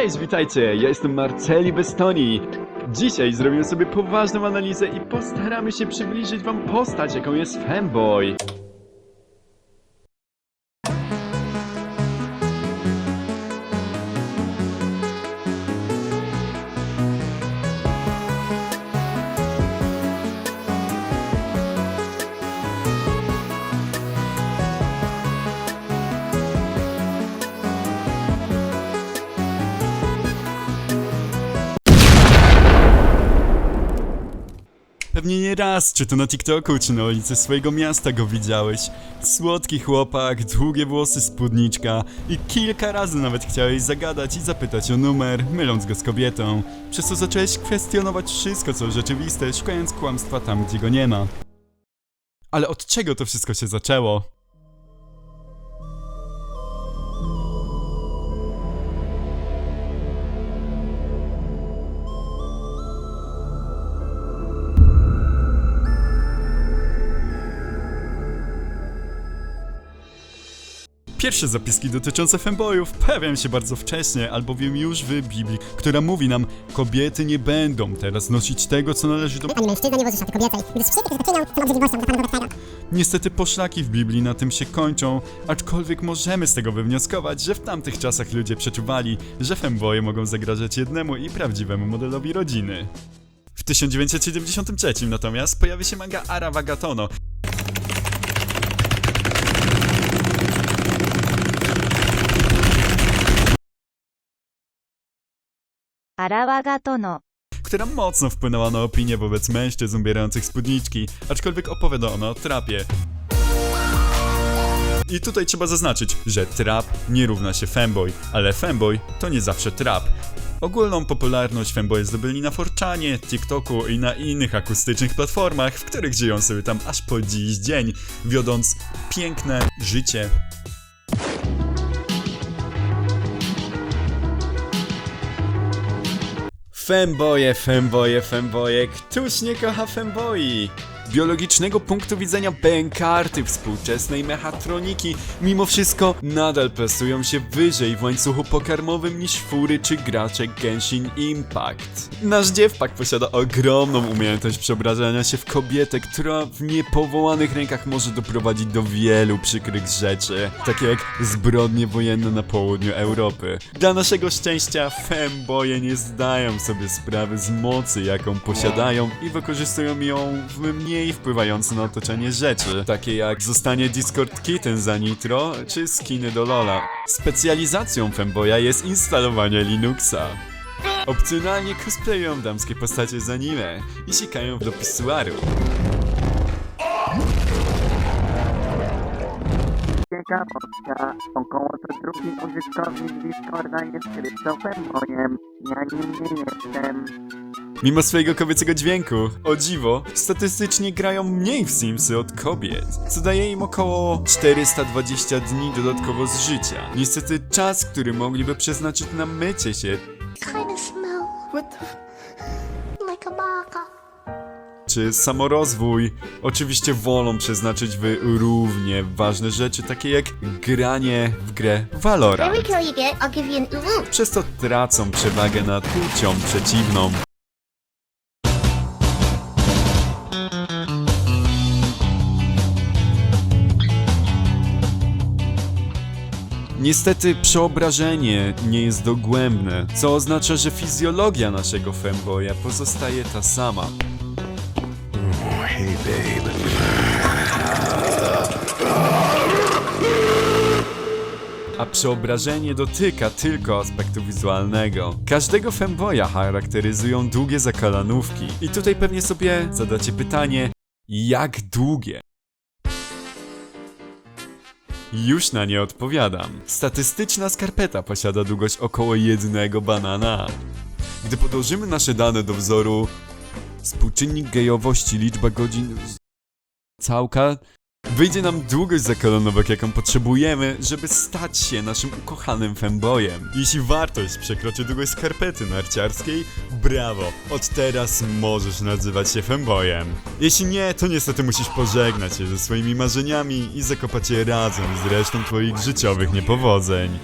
Cześć, witajcie! Ja jestem Marceli Bestoni. Dzisiaj zrobimy sobie poważną analizę i postaramy się przybliżyć wam postać, jaką jest Femboy. Pewnie nie raz, czy to na TikToku, czy na ulicy swojego miasta go widziałeś. Słodki chłopak, długie włosy, spódniczka i kilka razy nawet chciałeś zagadać i zapytać o numer, myląc go z kobietą. Przez co zacząłeś kwestionować wszystko, co rzeczywiste, szukając kłamstwa tam, gdzie go nie ma. Ale od czego to wszystko się zaczęło? Pierwsze zapiski dotyczące femboyów pojawiają się bardzo wcześnie, albowiem już w Biblii, która mówi nam, kobiety nie będą teraz nosić tego, co należy do... Ani mężczyzna nie wozi szaty kobiecej, gdyż wszystkie, którzy to czynią, są obrzydliwością dla Pana Boga Niestety poszlaki w Biblii na tym się kończą, aczkolwiek możemy z tego wywnioskować, że w tamtych czasach ludzie przeczuwali, że femboye mogą zagrażać jednemu i prawdziwemu modelowi rodziny. W 1973 natomiast pojawi się manga Aravagatono, Arawa która mocno wpłynęła na opinię wobec mężczyzn ubierających spódniczki, aczkolwiek opowiada ona o trapie. I tutaj trzeba zaznaczyć, że trap nie równa się femboy, ale femboy to nie zawsze trap. Ogólną popularność femboye zdobyli na Forczanie, TikToku i na innych akustycznych platformach, w których żyją sobie tam aż po dziś dzień, wiodąc piękne życie Femboje, femboje, femboje, któż nie kocha femboi? Biologicznego punktu widzenia bękarty współczesnej mechatroniki mimo wszystko nadal plasują się wyżej w łańcuchu pokarmowym niż fury czy gracze Genshin Impact. Nasz dziewpak posiada ogromną umiejętność przeobrażania się w kobietę, która w niepowołanych rękach może doprowadzić do wielu przykrych rzeczy, takie jak zbrodnie wojenne na południu Europy. Dla naszego szczęścia femboje nie zdają sobie sprawy z mocy, jaką posiadają i wykorzystują ją w mniej wpływające na otoczenie rzeczy, takie jak zostanie Discord Kitten za Nitro, czy skiny do Lola. Specjalizacją femboya jest instalowanie Linuxa. Opcjonalnie cosplayują damskie postacie z anime i sikają do pisuaru. Ciekawostka, około co drugi użytkownik Discorda jest Krzysztofem Ja nim nie jestem. Mimo swojego kobiecego dźwięku, o dziwo, statystycznie grają mniej w Simsy od kobiet, co daje im około 420 dni dodatkowo z życia. Niestety czas, który mogliby przeznaczyć na mycie się, czy samorozwój, oczywiście wolą przeznaczyć w równie ważne rzeczy, takie jak granie w grę Valorant. Przez to tracą przewagę nad płcią przeciwną. Niestety przeobrażenie nie jest dogłębne, co oznacza, że fizjologia naszego femboya pozostaje ta sama. a przeobrażenie dotyka tylko aspektu wizualnego. Każdego femboya charakteryzują długie zakalanówki. I tutaj pewnie sobie zadacie pytanie, jak długie? Już na nie odpowiadam. Statystyczna skarpeta posiada długość około jednego banana. Gdy podłożymy nasze dane do wzoru współczynnik gejowości, liczba godzin całka, wyjdzie nam długość zakalanówek, jaką potrzebujemy, żeby stać się naszym ukochanym fembojem. Jeśli wartość przekroczy długość skarpety narciarskiej, brawo, od teraz możesz nazywać się fembojem. Jeśli nie, to niestety musisz pożegnać się ze swoimi marzeniami i zakopać je razem z resztą twoich życiowych niepowodzeń.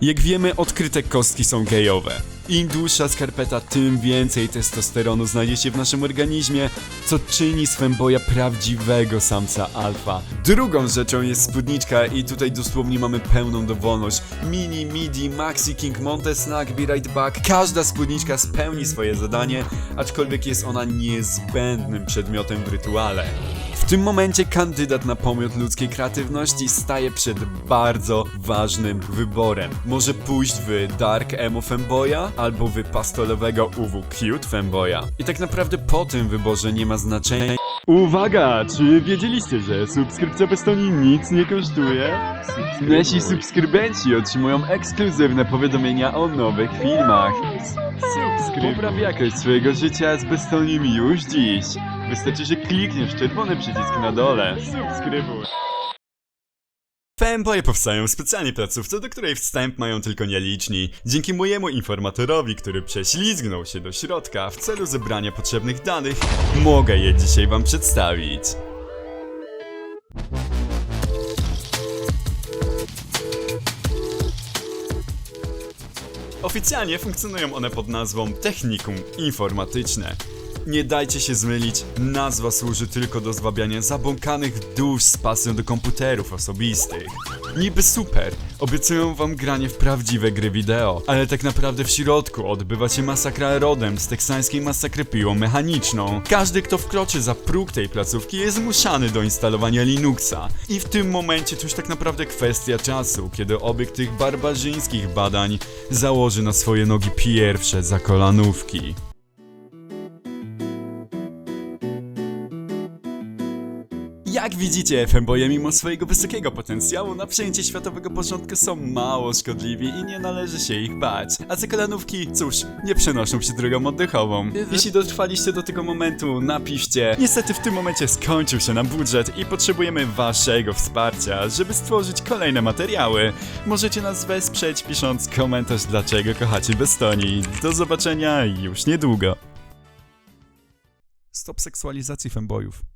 Jak wiemy, odkryte kostki są gejowe. Im dłuższa skarpeta, tym więcej testosteronu znajdzie się w naszym organizmie, co czyni z femboja prawdziwego samca alfa. Drugą rzeczą jest spódniczka i tutaj dosłownie mamy pełną dowolność. Mini, midi, maxi, king, monte, snack, be right back. Każda spódniczka spełni swoje zadanie, aczkolwiek jest ona niezbędnym przedmiotem w rytuale. W tym momencie kandydat na pomiot ludzkiej kreatywności staje przed bardzo ważnym wyborem. Może pójść w Dark Emo Femboya albo w pastolowego UW Cute Femboya. I tak naprawdę po tym wyborze nie ma znaczenia. Uwaga! Czy wiedzieliście, że subskrypcja Bestoni nic nie kosztuje? Nasi subskrybenci otrzymują ekskluzywne powiadomienia o nowych filmach. Subskrybuj. Popraw jakość swojego życia z Bestonim już dziś. Wystarczy, że klikniesz czerwony przycisk na dole. Subskrybuj. Fanboye powstają w specjalnej placówce, do której wstęp mają tylko nieliczni. Dzięki mojemu informatorowi, który prześlizgnął się do środka w celu zebrania potrzebnych danych, mogę je dzisiaj wam przedstawić. Oficjalnie funkcjonują one pod nazwą Technikum Informatyczne. Nie dajcie się zmylić, nazwa służy tylko do zwabiania zabłąkanych dusz z pasją do komputerów osobistych. Niby super, obiecują wam granie w prawdziwe gry wideo, ale tak naprawdę w środku odbywa się masakra rodem z teksańskiej masakry piłą mechaniczną. Każdy, kto wkroczy za próg tej placówki jest zmuszany do instalowania Linuxa. I w tym momencie to już tak naprawdę kwestia czasu, kiedy obieg tych barbarzyńskich badań założy na swoje nogi pierwsze zakolanówki. Jak widzicie, femboje mimo swojego wysokiego potencjału na przejęcie światowego porządku są mało szkodliwi i nie należy się ich bać. A zakolanówki, cóż, nie przenoszą się drogą oddechową. Jeśli dotrwaliście do tego momentu, napiszcie. Niestety w tym momencie skończył się nam budżet i potrzebujemy waszego wsparcia, żeby stworzyć kolejne materiały. Możecie nas wesprzeć pisząc komentarz dlaczego kochacie Bestoni. Do zobaczenia już niedługo. Stop seksualizacji fembojów.